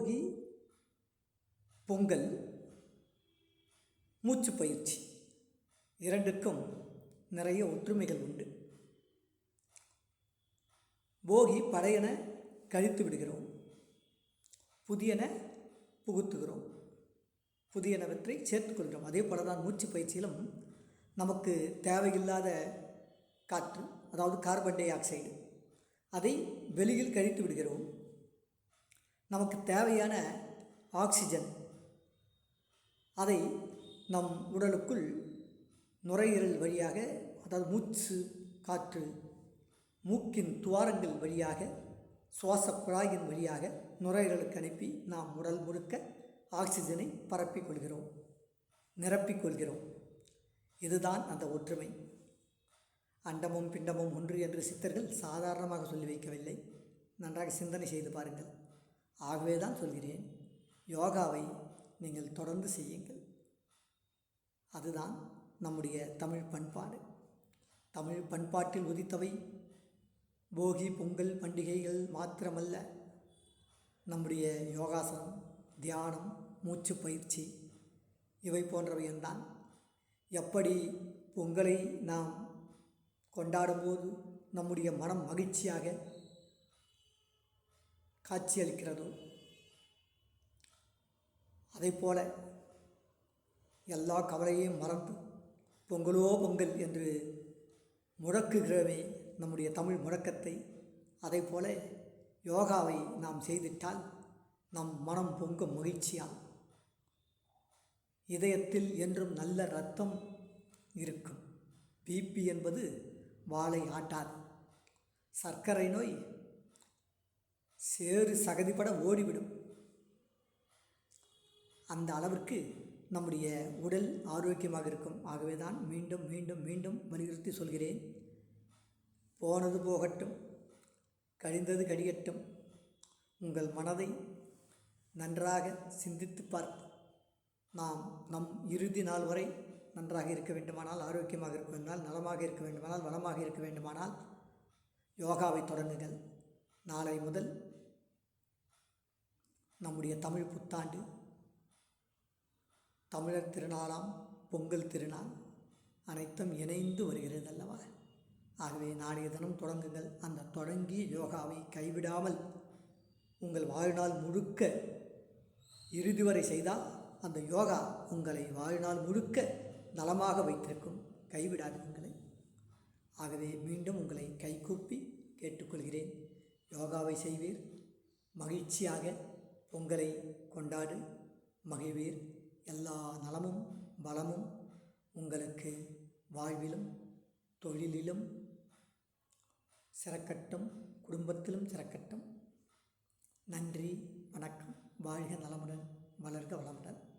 போகி பொங்கல் மூச்சு பயிற்சி. இரண்டுக்கும் நிறைய ஒற்றுமைகள் உண்டு. போகி பழையன கழித்து விடுகிறோம். புதியன புகுத்துகிறோம். புதியனவற்றை சேர்த்துக்கொள்கிறோம் அதே போல தான் மூச்சு பயிற்சியிலும் நமக்கு தேவையில்லாத காற்று அதாவது கார்பன் டை ஆக்சைடு அதை வெளியில் கழித்து விடுகிறோம். நமக்கு தேவையான ஆக்சிஜன் அதை நம் உடலுக்குள் நுரையீரல் வழியாக அதாவது மூச்சு காற்று மூக்கின் துவாரங்கள் வழியாக சுவாச குழாயின் வழியாக நுரையீரலுக்கு அனுப்பி நாம் உடல் முழுக்க ஆக்சிஜனை பரப்பிக் கொள்கிறோம் நிரப்பிக் கொள்கிறோம். இதுதான் அந்த ஒற்றுமை. அண்டமும் பிண்டமும் ஒன்று என்று சித்தர்கள் சாதாரணமாக சொல்லி வைக்கவில்லை. நன்றாக சிந்தனை செய்து பாருங்கள். ஆகவே தான் சொல்கிறேன் யோகாவை நீங்கள் தொடர்ந்து செய்யுங்கள். அதுதான் நம்முடைய தமிழ் பண்பாடு. தமிழ் பண்பாட்டில் உதித்தவை போகி பொங்கல் பண்டிகைகள் மாத்திரமல்ல நம்முடைய யோகாசனம் தியானம் மூச்சு பயிற்சி இவை போன்றவையும் எப்படி பொங்கலை நாம் கொண்டாடும்போது நம்முடைய மனம் மகிழ்ச்சியாக காட்சியளிக்கிறதோ அதை போல எல்லா கவலையையும் மறந்து பொங்கலோ பொங்கல் என்று முழக்குகிறவே நம்முடைய தமிழ் முழக்கத்தை அதை போல யோகாவை நாம் செய்திட்டால் நம் மனம் பொங்கும் மகிழ்ச்சியால் இதயத்தில் என்றும் நல்ல ரத்தம் இருக்கும். பிபி என்பது வாளை ஆட்டார் சர்க்கரை நோய் சேறு சகதிப்பட ஓடிவிடும். அந்த அளவிற்கு நம்முடைய உடல் ஆரோக்கியமாக இருக்கும். ஆகவே தான் மீண்டும் மீண்டும் மீண்டும் வலியுறுத்தி சொல்கிறேன். போனது போகட்டும் கழிந்தது கழியட்டும் உங்கள் மனதை நன்றாக சிந்தித்து பார்த்து நாம் நம் இறுதி நாள் வரை நன்றாக இருக்க வேண்டுமானால் ஆரோக்கியமாக இருக்க வேண்டுமானால் நலமாக இருக்க வேண்டுமானால் வளமாக இருக்க வேண்டுமானால் யோகாவை தொடங்குங்கள். நாளை முதல் நம்முடைய தமிழ் புத்தாண்டு. தமிழர் திருநாளாம் பொங்கல் திருநாள் அனைத்தும் இணைந்து வருகிறது அல்லவா? ஆகவே நாளைய தினம் தொடங்குங்கள். அந்த தொடங்கி யோகாவை கைவிடாமல் உங்கள் வாழ்நாள் முழுக்க இறுதி வரை செய்தால் அந்த யோகா உங்களை வாழ்நாள் முழுக்க நலமாக வைத்திருக்கும். கைவிடாது உங்களை ஆகவே மீண்டும் உங்களை கைகூப்பி கேட்டுக்கொள்கிறேன். யோகாவை செய்வீர். மகிழ்ச்சியாக பொங்கலை கொண்டாடு. மகிழ்வீர். எல்லா நலமும் பலமும் உங்களுக்கு வாழ்விலும் தொழிலிலும் சிறக்கட்டும் குடும்பத்திலும் சிறக்கட்டும். நன்றி வணக்கம். வாழ்க நலமுடன் வளர்க வளமுடன்.